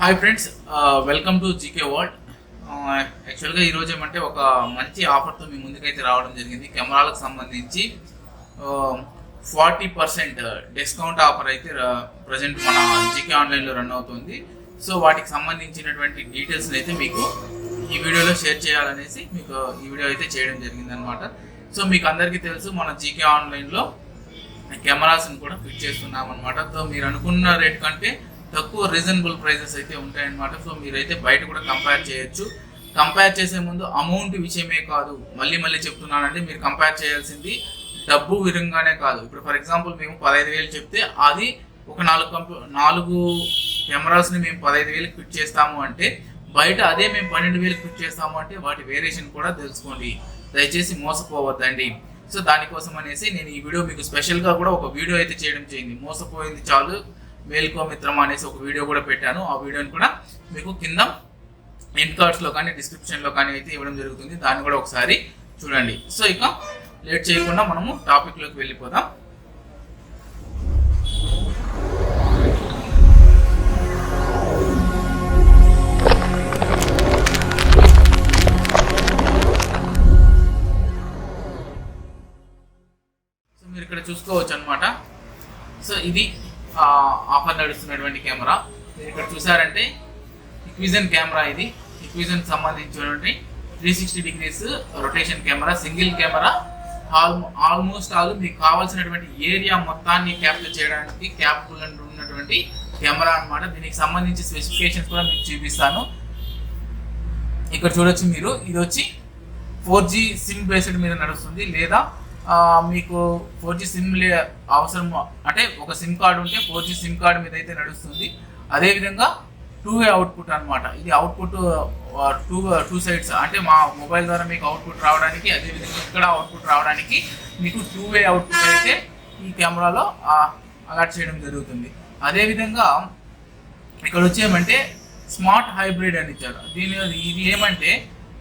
Hi friends welcome to GK world యాక్చువల్గా ఈరోజు ఏమంటే ఒక మంచి ఆఫర్తో మీ ముందుకైతే రావడం జరిగింది. కెమెరాలకు సంబంధించి ఫార్టీ పర్సెంట్ డిస్కౌంట్ ఆఫర్ అయితే uh, ప్రజెంట్ మన జీకే ఆన్లైన్లో రన్ అవుతుంది. సో వాటికి సంబంధించినటువంటి డీటెయిల్స్ అయితే మీకు ఈ వీడియోలో షేర్ చేయాలనేసి మీకు ఈ వీడియో అయితే చేయడం జరిగింది అనమాట సో మీకు అందరికీ తెలుసు మన జీకే ఆన్లైన్లో కెమెరాస్ని కూడా ఫిట్ చేస్తున్నాం అనమాట సో మీరు అనుకున్న రేట్ కంటే తక్కువ రీజనబుల్ ప్రైజెస్ అయితే ఉంటాయన్నమాట. సో మీరైతే బయట కూడా కంపేర్ చేయొచ్చు. కంపేర్ చేసే ముందు అమౌంట్ విషయమే కాదు. మళ్ళీ మళ్ళీ చెప్తున్నానండి మీరు కంపేర్ చేయాల్సింది డబ్బు విధంగానే కాదు. ఇప్పుడు ఫర్ ఎగ్జాంపుల్ మేము పదహైదు వేలు చెప్తే అది ఒక నాలుగు కంప్యూ నాలుగు కెమెరాస్ని మేము పదహైదు వేలు ఫిట్ చేస్తాము అంటే బయట అదే మేము పన్నెండు వేలు ఫిట్ చేస్తాము అంటే వాటి వేరియేషన్ కూడా తెలుసుకోండి. దయచేసి మోసపోవద్దండి. సో దానికోసం అనేసి నేను ఈ వీడియో మీకు స్పెషల్గా కూడా ఒక వీడియో అయితే చేయడం చేయండి మోసపోయింది చాలు. మేల్కో మిత్రం అనేసి ఒక వీడియో కూడా పెట్టాను. ఆ వీడియోని కూడా మీకు కింద ఎండ్ కార్డ్స్లో కానీ డిస్క్రిప్షన్లో కానీ అయితే ఇవ్వడం జరుగుతుంది. దాన్ని కూడా ఒకసారి చూడండి. సో ఇక లేట్ చేయకుండా మనము టాపిక్లోకి వెళ్ళిపోదాం. సో మీరు ఇక్కడ చూసుకోవచ్చు అనమాట సో ఇది ఆఫర్ నడుస్తున్నటువంటి కెమెరా. మీరు ఇక్కడ చూసారంటే ఇక్విజన్ కెమెరా ఇది. ఇక్విజన్ సంబంధించినటువంటి three sixty degrees rotation camera single camera all almost all మీకు కావాల్సినటువంటి ఏరియా మొత్తాన్ని క్యాప్చర్ చేయడానికి క్యాపబుల్ ఉన్నటువంటి కెమెరా అన్నమాట. దీనికి సంబంధించి స్పెసిఫికేషన్స్ కూడా మీకు చూపిస్తాను. ఇక్కడ చూడొచ్చు మీరు. ఇది వచ్చి ఫోర్ జీ సిమ్ బేస్డ్ మీద నడుస్తుంది లేదా మీకు ఫోర్ జీ సిమ్ అవసరం. అంటే ఒక సిమ్ కార్డు ఉంటే ఫోర్ జీ సిమ్ కార్డు మీద అయితే నడుస్తుంది. అదేవిధంగా టూ వే అవుట్పుట్ అనమాట ఇది అవుట్పుట్ టూ టూ సైడ్స్. అంటే మా మొబైల్ ద్వారా మీకు అవుట్పుట్ రావడానికి అదేవిధంగా ఇక్కడ అవుట్పుట్ రావడానికి మీకు టూ వే అవుట్పుట్ అయితే ఈ కెమెరాలో అలాట్ చేయడం జరుగుతుంది. అదేవిధంగా ఇక్కడ వచ్చేయమంటే స్మార్ట్ హైబ్రిడ్ అని ఇచ్చారు. దీని ఇది ఏమంటే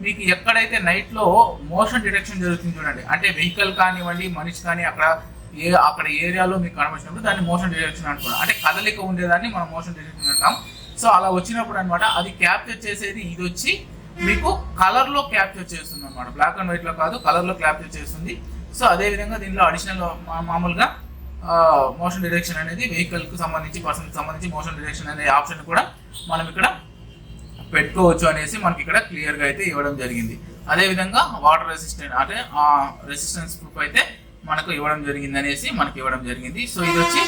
మీకు ఎక్కడైతే నైట్లో మోషన్ డిటెక్షన్ జరుగుతుంది చూడండి. అంటే వెహికల్ కానివ్వండి మనిషి కానీ అక్కడ ఏ అక్కడ ఏరియాలో మీకు కనబడినప్పుడు దాన్ని మోషన్ డిటెక్షన్ అనుకున్నాం అంటే కదలిక ఉండేదాన్ని మనం మోషన్ డిటెక్షన్ అంటాం. సో అలా వచ్చినప్పుడు అనమాట అది క్యాప్చర్ చేసేది ఇది వచ్చి మీకు కలర్లో క్యాప్చర్ చేస్తుంది అనమాట బ్లాక్ అండ్ వైట్లో కాదు కలర్లో క్యాప్చర్ చేస్తుంది. సో అదే విధంగా దీనిలో అడిషనల్ మామూలుగా మోషన్ డిరెక్షన్ అనేది వెహికల్కి సంబంధించి పర్సన్కి సంబంధించి మోషన్ డిరెక్షన్ అనే ఆప్షన్ కూడా మనం ఇక్కడ పెట్టుకోవచ్చు అనేసి మనకి ఇక్కడ క్లియర్గా అయితే ఇవ్వడం జరిగింది. అదే విధంగా వాటర్ రెసిస్టెంట్ అంటే ఆ రెసిస్టెన్స్ ప్రూఫ్ అయితే మనకు ఇవ్వడం జరిగింది అనేసి మనకి ఇవ్వడం జరిగింది. సో ఇది వచ్చి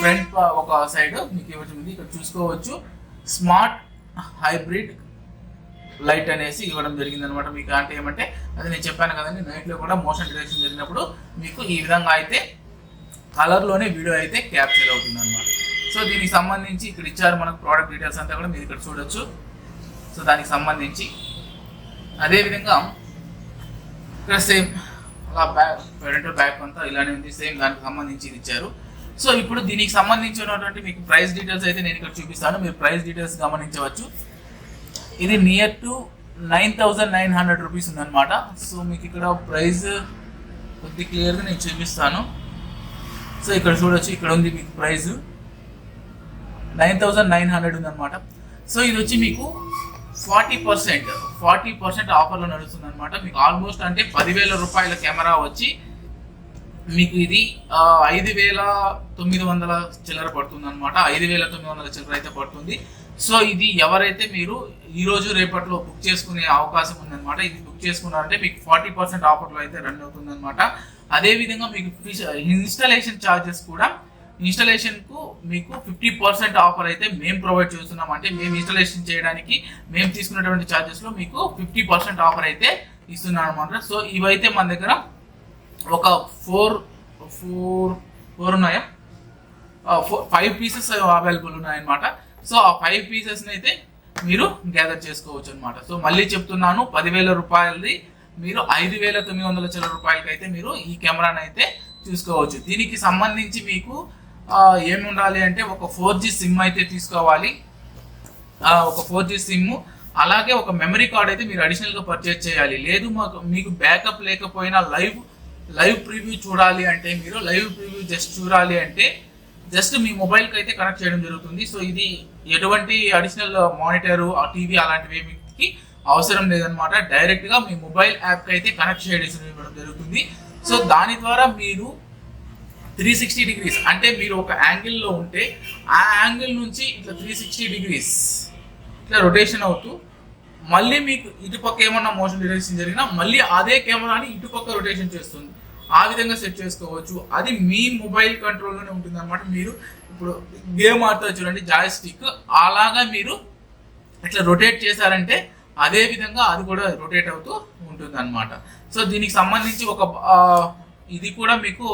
ఫ్రంట్ ఒక సైడ్ మీకు ఇవ్వడం ఇక్కడ చూసుకోవచ్చు. స్మార్ట్ హైబ్రిడ్ లైట్ అనేసి ఇవ్వడం జరిగింది అనమాట మీకు. అంటే ఏమంటే అది నేను చెప్పాను కదండి నైట్లో కూడా మోషన్ డిటెక్షన్ జరిగినప్పుడు మీకు ఈ విధంగా అయితే కలర్లోనే వీడియో అయితే క్యాప్చర్ అవుతుంది అనమాట సో దీనికి సంబంధించి ఇక్కడ ఇచ్చారు మనకు ప్రోడక్ట్ డీటెయిల్స్ అంతా కూడా మీరు ఇక్కడ చూడొచ్చు. సో దానికి సంబంధించి అదేవిధంగా ఇక్కడ సేమ్ అలా బ్యాక్ పేరెంట్ బ్యాక్ అంతా ఇలానే ఉంది సేమ్ దానికి సంబంధించి ఇచ్చారు. సో ఇప్పుడు దీనికి సంబంధించినటువంటి మీకు ప్రైస్ డీటెయిల్స్ అయితే నేను ఇక్కడ చూపిస్తాను. మీరు ప్రైస్ డీటెయిల్స్ గమనించవచ్చు. ఇది near to nine thousand nine hundred rupees ఉందన్నమాట. సో మీకు ఇక్కడ ప్రైస్ కొద్ది క్లియర్గా నేను చూపిస్తాను. సో ఇక్కడ చూడొచ్చు ఇక్కడ ఉంది మీకు price nine thousand nine hundred ఉందన్నమాట. సో ఇది వచ్చి మీకు ఫార్టీ పర్సెంట్ ఫార్టీ పర్సెంట్ ఆఫర్లో నడుస్తుంది అనమాట మీకు ఆల్మోస్ట్ అంటే పదివేల రూపాయల కెమెరా వచ్చి మీకు ఇది ఐదు వేల తొమ్మిది వందల చిల్లర పడుతుంది అనమాట ఐదు వేల తొమ్మిది వందల చిల్లర అయితే పడుతుంది. సో ఇది ఎవరైతే మీరు ఈరోజు రేపట్లో బుక్ చేసుకునే అవకాశం ఉందన్నమాట ఇది బుక్ చేసుకున్నారంటే మీకు ఫార్టీ పర్సెంట్ ఆఫర్లో అయితే రన్ అవుతుంది అనమాట అదేవిధంగా మీకు ఇన్స్టాలేషన్ ఛార్జెస్ కూడా ఇన్స్టాలేషన్కు మీకు ఫిఫ్టీ పర్సెంట్ ఆఫర్ అయితే మేము ప్రొవైడ్ చేస్తున్నాం. అంటే మేము ఇన్స్టాలేషన్ చేయడానికి మేము తీసుకున్నటువంటి ఛార్జెస్లో మీకు ఫిఫ్టీ పర్సెంట్ ఆఫర్ అయితే ఇస్తున్నాం అనమాట సో ఇవైతే మన దగ్గర ఒక ఫోర్ ఫోర్ ఫోర్ ఉన్నాయా? ఫైవ్ పీసెస్ అవైలబుల్ ఉన్నాయన్నమాట. సో ఆ ఫైవ్ పీసెస్ అయితే మీరు గ్యాదర్ చేసుకోవచ్చు అనమాట సో మళ్ళీ చెప్తున్నాను పదివేల రూపాయలది మీరు ఐదు వేల తొమ్మిది వందల చిల్లర రూపాయలకి అయితే మీరు ఈ కెమెరాని అయితే చూసుకోవచ్చు. దీనికి సంబంధించి మీకు ఏమి ఉండాలి అంటే ఒక ఫోర్ జీ సిమ్ అయితే తీసుకోవాలి. ఒక ఫోర్ జీ సిమ్. అలాగే ఒక మెమరీ కార్డ్ అయితే మీరు అడిషనల్గా పర్చేజ్ చేయాలి. లేదు మాకు మీకు బ్యాకప్ లేకపోయినా లైవ్ లైవ్ ప్రివ్యూ చూడాలి అంటే మీరు లైవ్ ప్రివ్యూ జస్ట్ చూడాలి అంటే జస్ట్ మీ మొబైల్కి అయితే కనెక్ట్ చేయడం జరుగుతుంది. సో ఇది ఎటువంటి అడిషనల్ మానిటర్ టీవీ అలాంటివి మీకు అవసరం లేదనమాట డైరెక్ట్గా మీ మొబైల్ యాప్కి అయితే కనెక్ట్ చేయడం జరుగుతుంది. సో దాని ద్వారా మీరు త్రీ సిక్స్టీ డిగ్రీస్ అంటే మీరు ఒక యాంగిల్లో ఉంటే ఆ యాంగిల్ నుంచి ఇట్లా త్రీ సిక్స్టీ డిగ్రీస్ ఇట్లా రొటేషన్ అవుతూ మళ్ళీ మీకు ఇటుపక్క ఏమన్నా మోషన్ డిటెక్షన్ జరిగినా మళ్ళీ అదే కెమెరాని ఇటుపక్క రొటేషన్ చేస్తుంది. ఆ విధంగా సెట్ చేసుకోవచ్చు. అది మీ మొబైల్ కంట్రోల్లోనే ఉంటుంది అనమాట మీరు ఇప్పుడు గేమ్ ఆడుతూ చూడండి జాయ్ స్టిక్ అలాగా మీరు ఇట్లా రొటేట్ చేశారంటే అదే విధంగా అది కూడా రొటేట్ అవుతూ ఉంటుంది అనమాట సో దీనికి సంబంధించి ఒక ఇది కూడా మీకు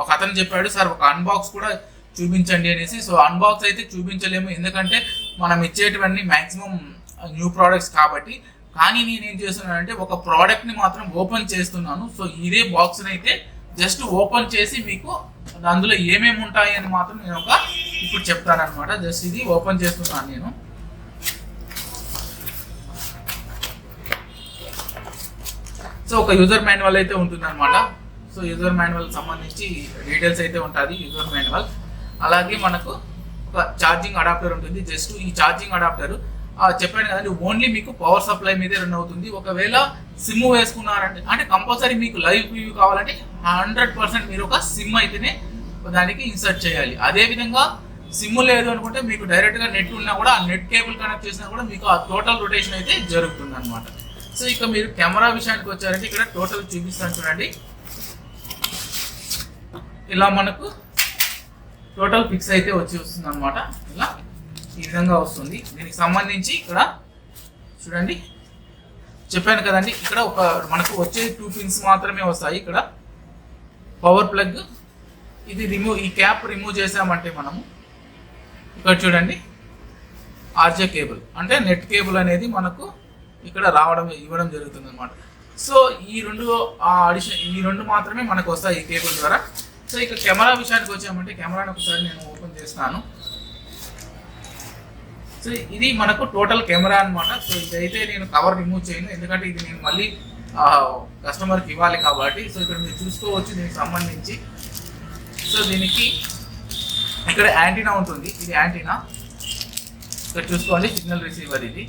ఒక అతను చెప్పాడు సార్ ఒక అన్బాక్స్ కూడా చూపించండి అనేసి. సో అన్బాక్స్ అయితే చూపించలేము. ఎందుకంటే మనం ఇచ్చేటివన్నీ మ్యాక్సిమం న్యూ ప్రోడక్ట్స్ కాబట్టి. కానీ నేను ఏం చేస్తున్నానంటే ఒక ప్రోడక్ట్ని మాత్రం ఓపెన్ చేస్తున్నాను. సో ఇదే బాక్స్ని అయితే జస్ట్ ఓపెన్ చేసి మీకు అందులో ఏమేమి ఉంటాయి అని మాత్రం నేను ఒక ఇప్పుడు చెప్తాను అనమాట జస్ట్ ఇది ఓపెన్ చేస్తున్నాను నేను. సో ఒక యూజర్ మాన్యువల్ అయితే ఉంటుంది అనమాట సో యూజర్ మాన్యువల్ సంబంధించి డీటెయిల్స్ అయితే ఉంటుంది యూజర్ మాన్యువల్ అలాగే మనకు ఒక ఛార్జింగ్ అడాప్టర్ ఉంటుంది. జస్ట్ ఈ ఛార్జింగ్ అడాప్టర్ చెప్పాను కదండి ఓన్లీ మీకు పవర్ సప్లై మీదే రన్ అవుతుంది. ఒకవేళ సిమ్ వేసుకున్నారంటే అంటే కంపల్సరీ మీకు లైవ్ వ్యూ కావాలంటే హండ్రెడ్ పర్సెంట్ మీరు ఒక సిమ్ అయితేనే దానికి ఇన్సర్ట్ చేయాలి. అదే విధంగా సిమ్ లేదు అనుకుంటే మీకు డైరెక్ట్గా నెట్ ఉన్నా కూడా ఆ నెట్ కేబుల్ కనెక్ట్ చేసినా కూడా మీకు ఆ టోటల్ రొటేషన్ అయితే జరుగుతుంది అనమాట సో ఇక మీరు కెమెరా విషయానికి వచ్చారంటే ఇక్కడ టోటల్ చూపిస్తాను చూడండి. ఇలా మనకు టోటల్ ఫిక్స్ అయితే వచ్చి వస్తుంది అనమాట ఇలా ఈ విధంగా వస్తుంది. దీనికి సంబంధించి ఇక్కడ చూడండి. చెప్పాను కదండి ఇక్కడ ఒక మనకు వచ్చే టూ పిన్స్ మాత్రమే వస్తాయి. ఇక్కడ పవర్ ప్లగ్ ఇది రిమూవ్ ఈ క్యాప్ రిమూవ్ చేసామంటే మనము ఇక్కడ చూడండి ఆర్జే కేబుల్ అంటే నెట్ కేబుల్ అనేది మనకు ఇక్కడ రావడం ఇవ్వడం జరుగుతుంది అనమాట సో ఈ రెండు ఆ అడిషన్ ఈ రెండు మాత్రమే మనకు వస్తాయి ఈ కేబుల్ ద్వారా. సో ఇక కెమెరా విషయానికి వచ్చామంటే కెమెరాని ఒకసారి నేను ఓపెన్ చేస్తాను. సో ఇది మనకు టోటల్ కెమెరా అన్నమాట. సో ఇదైతే నేను కవర్ రిమూవ్ చేయను. ఎందుకంటే ఇది నేను మళ్ళీ కస్టమర్కి ఇవ్వాలి కాబట్టి. సో ఇక్కడ మీరు చూసుకోవచ్చు దీనికి సంబంధించి. సో దీనికి ఇక్కడ యాంటీనా ఉంటుంది. ఇది యాంటీనా. ఇక్కడ చూసుకోవాలి సిగ్నల్ రిసీవర్ ఇది.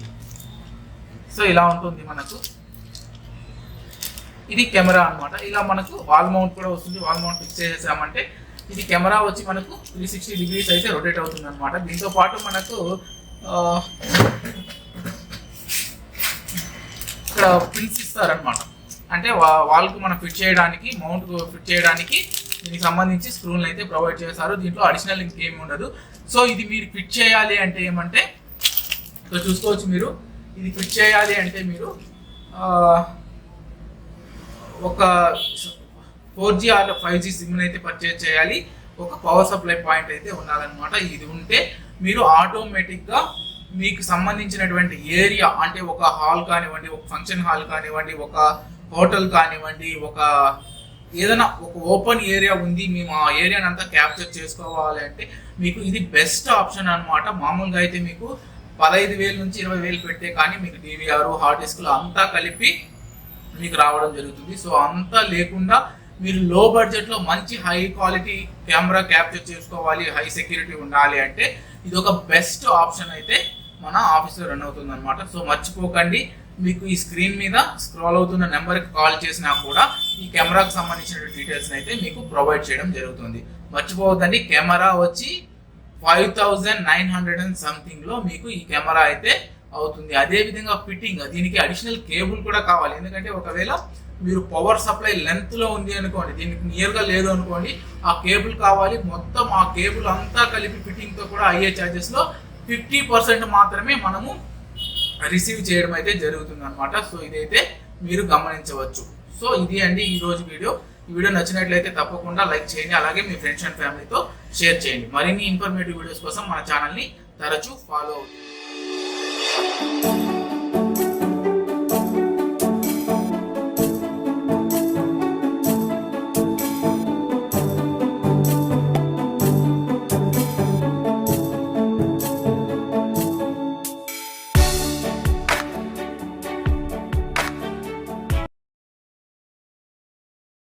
సో ఇలా ఉంటుంది మనకు. ఇది కెమెరా అనమాట ఇలా మనకు వాల్ మౌంట్ కూడా వస్తుంది. వాల్ మౌంట్ ఫిక్స్ చేసేసామంటే ఇది కెమెరా వచ్చి మనకు త్రీ సిక్స్టీ డిగ్రీస్ అయితే రొటేట్ అవుతుంది అనమాట దీంతో పాటు మనకు ఇక్కడ పిన్స్ ఇస్తారనమాట అంటే వా- మనం ఫిట్ చేయడానికి మౌంట్ ఫిట్ చేయడానికి దీనికి సంబంధించి స్క్రూలను అయితే ప్రొవైడ్ చేస్తారు. దీంట్లో అడిషనల్ ఇంకేమి ఉండదు. సో ఇది మీరు ఫిట్ చేయాలి అంటే ఏమంటే ఇక్కడ చూసుకోవచ్చు మీరు. ఇది ఫిట్ చేయాలి అంటే మీరు ఒక four G or five G sim అయితే పర్చేజ్ చేయాలి. ఒక పవర్ సప్లై పాయింట్ అయితే ఉండాలన్నమాట. ఇది ఉంటే మీరు ఆటోమేటిక్గా మీకు సంబంధించినటువంటి ఏరియా అంటే ఒక హాల్ కానివ్వండి ఒక ఫంక్షన్ హాల్ కానివ్వండి ఒక హోటల్ కానివ్వండి ఒక ఏదైనా ఒక ఓపెన్ ఏరియా ఉంది మేము ఆ ఏరియాని అంతా క్యాప్చర్ చేసుకోవాలి అంటే మీకు ఇది బెస్ట్ ఆప్షన్ అన్నమాట. మామూలుగా అయితే మీకు పదహైదు వేలు నుంచి ఇరవై వేలు పెడితే కానీ మీకు డీవీఆర్ హార్డ్ డిస్క్లు అంతా కలిపి మీకు రావడం జరుగుతుంది. సో అంతా లేకుండా మీరు లో బడ్జెట్లో మంచి హై క్వాలిటీ కెమెరా క్యాప్చర్ చేసుకోవాలి హై సెక్యూరిటీ ఉండాలి అంటే ఇది ఒక బెస్ట్ ఆప్షన్ అయితే మన ఆఫీస్లో రన్ అవుతుంది అనమాట సో మర్చిపోకండి. మీకు ఈ స్క్రీన్ మీద స్క్రోల్ అవుతున్న నెంబర్కి కాల్ చేసినా కూడా ఈ కెమెరాకి సంబంధించిన డీటెయిల్స్ అయితే మీకు ప్రొవైడ్ చేయడం జరుగుతుంది. మర్చిపోవద్దండి. కెమెరా వచ్చి five thousand nine hundred and సంథింగ్లో మీకు ఈ కెమెరా అయితే అవుతుంది. అదే విధంగా ఫిట్టింగ్ దీనికి అడిషనల్ కేబుల్ కూడా కావాలి. ఎందుకంటే ఒకవేళ మీరు పవర్ సప్లై లెంత్లో ఉంది అనుకోండి దీనికి నియర్గా లేదు అనుకోండి ఆ కేబుల్ కావాలి. మొత్తం ఆ కేబుల్ అంతా కలిపి ఫిట్టింగ్తో కూడా అయ్యే చార్జెస్లో ఫిఫ్టీ పర్సెంట్ మాత్రమే మనము రిసీవ్ చేయడం అయితే జరుగుతుంది అనమాట సో ఇదైతే మీరు గమనించవచ్చు. సో ఇది అండి ఈ రోజు వీడియో. ఈ వీడియో నచ్చినట్లయితే తప్పకుండా లైక్ చేయండి. అలాగే మీ ఫ్రెండ్స్ అండ్ ఫ్యామిలీతో షేర్ చేయండి. మరిన్ని ఇన్ఫర్మేటివ్ వీడియోస్ కోసం మన ఛానల్ని తరచూ ఫాలో అవుతుంది. Thank you.